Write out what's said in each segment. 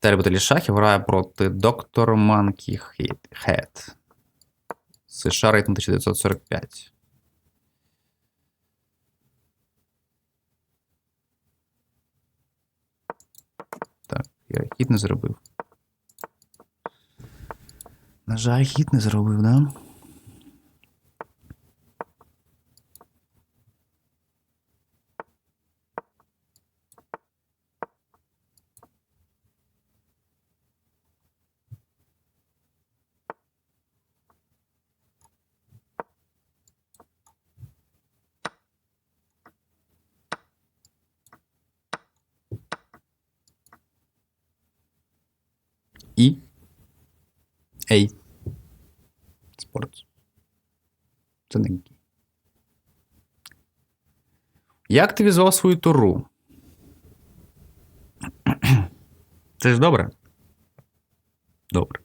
Теребителі шахів грає проти доктор Манкі Хет. США рейтинг 1945. Так, я хід не зробив. На жаль, хід не зробив, да? І. Ей. Спорт. Це не гей. Я активізував свою туру. Це ж добре? Добре.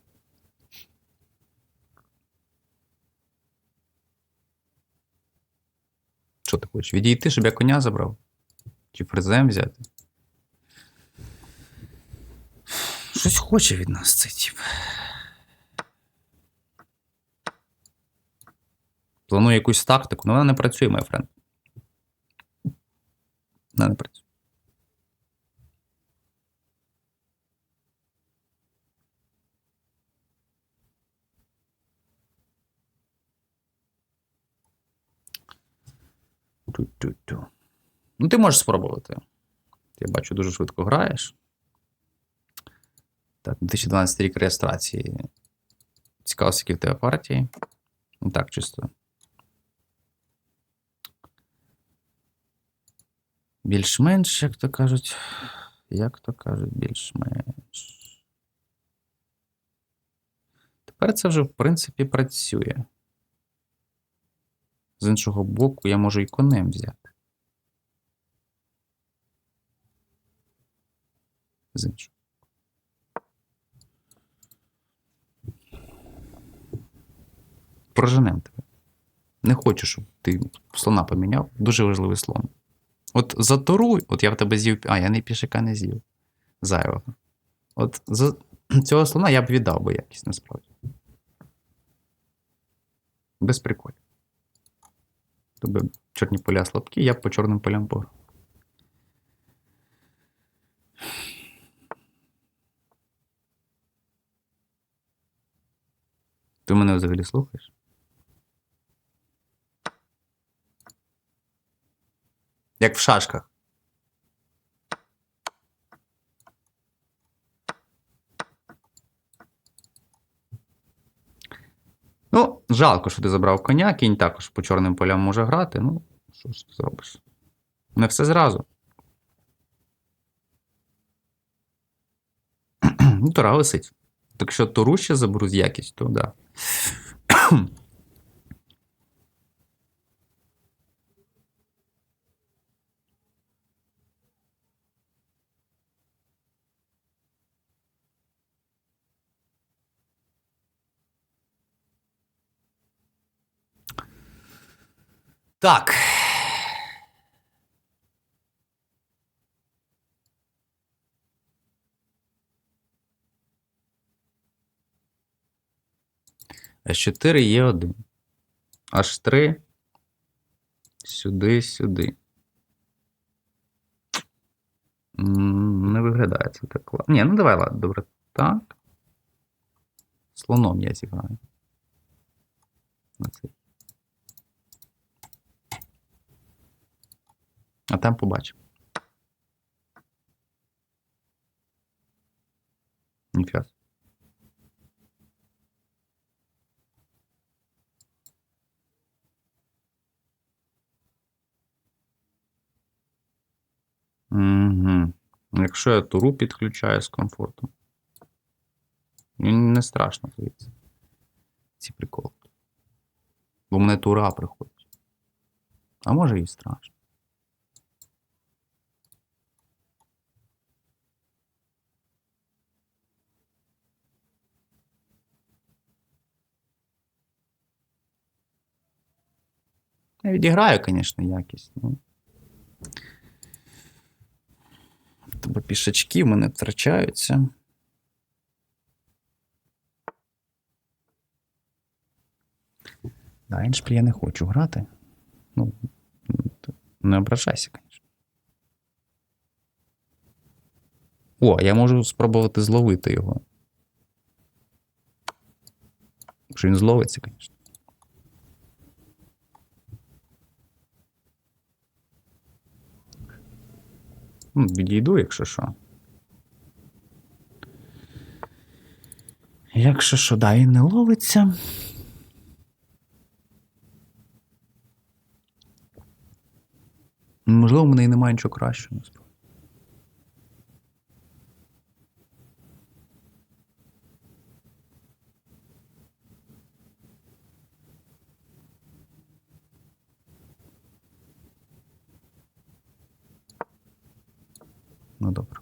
Що ти хочеш? Відійти, щоб я коня забрав? Чи фрезем взяти? Щось хоче від нас цей тип. Планує якусь тактику, але вона не працює, моя френд. Вона не працює. Ту-ту-ту. Ну, ти можеш спробувати. Я бачу, дуже швидко граєш. Так, 2012 рік реєстрації. Цікаво, скільки в тебе партії. Ну так, чисто. Більш-менш, як то кажуть. Як то кажуть, більш-менш. Тепер це вже, в принципі, працює. З іншого боку, я можу і конем взяти. З іншого. Проженем тебе. Не хочу, щоб ти слона поміняв. Дуже важливий слон. От за Тору, от я в тебе з'їв. А, я не пішака не з'їв. Зайвого. От за цього слона я б віддав би якість насправді. Без приколів. Тобто чорні поля слабкі, я б по чорним полям пограв. Ти мене взагалі слухаєш? Як в шашках. Ну, жалко, що ти забрав коня, кінь також по чорним полям може грати. Ну, що ж ти зробиш? Не все зразу. ну, Тора висить. Так що Тору ще заберу з якістю, да. Так. С4 є 1. H3. Сюди, сюди. Не виглядає це так. Ні, ну давай, ладно, добре. Так. Слоном я зіграю. На цей. А там побачимо. Ніфіга. Угу. Якщо я туру підключаю з комфортом. Не страшно, здається. Ці приколи. Бо мене тура приходить. А може і страшно. Ну, Відіграє, звісно, якість. Ну. Тобто пішачки в мене втрачаються. Да, Еншпіль я не хочу грати. Ну, не ображайся, звісно. О, я можу спробувати зловити його. Якщо він зловиться, звісно. Відійду, якщо що. Якщо що, да, і не ловиться. Можливо, в мене і немає нічого кращого насправді. Ну добре.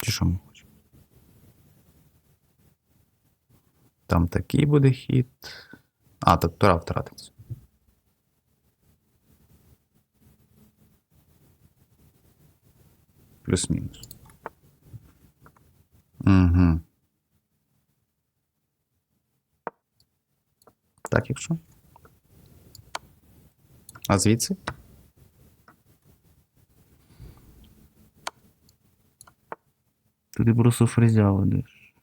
Чи що ми хочемо? Там такий буде хід. А, так тура втратиться. Плюс-мінус. Угу. Так, якщо. А звідси? Ти просто фрезя ведеш.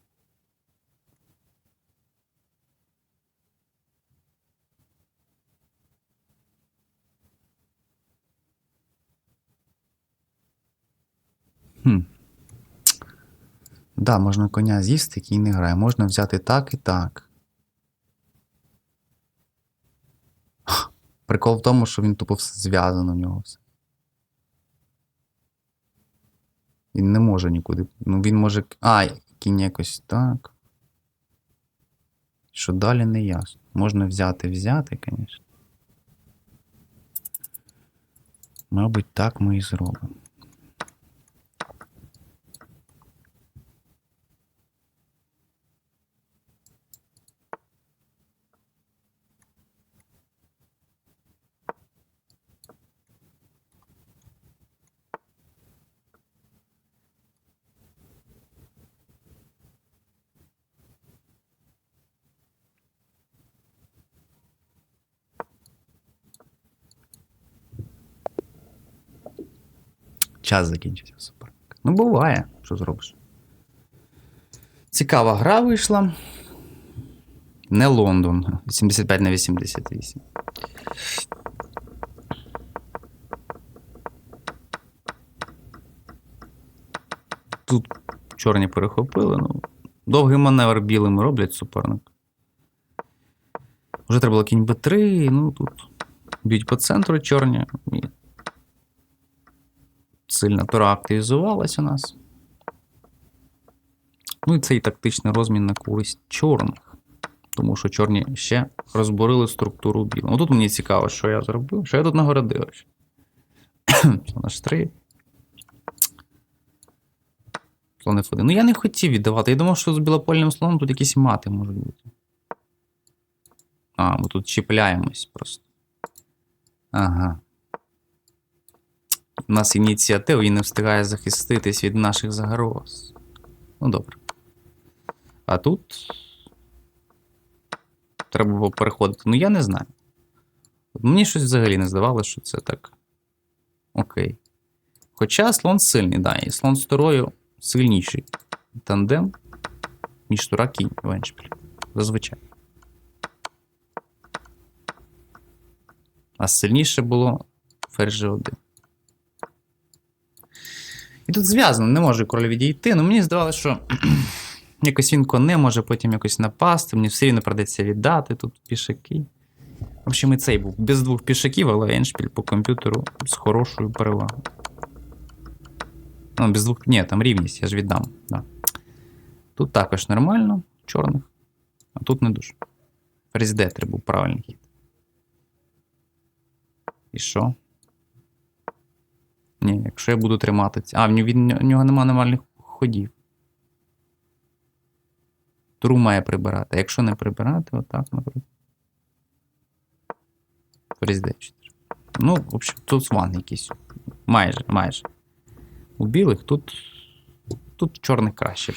Хм. Да, можна коня з'їсти, який не грає. Можна взяти так і так. Прикол в тому, що він тупо все зв'язано в нього все. Він не може нікуди. Ну він може. А, кінь якось так. Що далі не ясно. Можна взяти, взяти, звісно. Мабуть, так ми і зробимо. Час закінчився суперник. Ну, буває, що зробиш. Цікава гра вийшла. Не Лондон. 85 на 88. Тут чорні перехопили. Ну, довгий маневр білим роблять суперник. Вже треба було кінь Б3, ну тут б'ють по центру чорні. Сильно тура активізувалась у нас. Ну і цей тактичний розмін на користь чорних. Тому що чорні ще розборили структуру білого. Ну тут мені цікаво, що я зробив. Що я тут нагородив? Слон H3. Слон F1. Ну я не хотів віддавати. Я думав, що з білопольним слоном тут якісь мати можуть бути. А, ми тут чіпляємось просто. Ага. У нас ініціатива і не встигає захиститись від наших загроз. Ну, добре. А тут. Треба було переходити. Ну, я не знаю. Мені щось взагалі не здавалося, що це так. Окей. Хоча слон сильний, да, і слон з турою сильніший тандем, ніж тура кінь в. Зазвичай. А сильніше було ферзь G1. І тут зв'язано, не може король відійти. Ну мені здавалося, що якось він коне може потім якось напасти, мені все рівно придеться віддати тут пішаки. В общем, і цей був без двох пішаків, але Еншпіль по комп'ютеру з хорошою перевагою. Ну, без двох. Ні, там рівність, я ж віддам. Да. Тут також нормально, чорних, а тут не дуже. D3 був правильний хід. І що? Ні, якщо я буду тримати. ці- А, в нього, нема нормальних ходів. Тру має прибирати. А якщо не прибирати, отак, наприклад. Ферзь D4. Ну, в общем, тут сван якийсь. Майже, майже. У білих тут. Тут чорних краще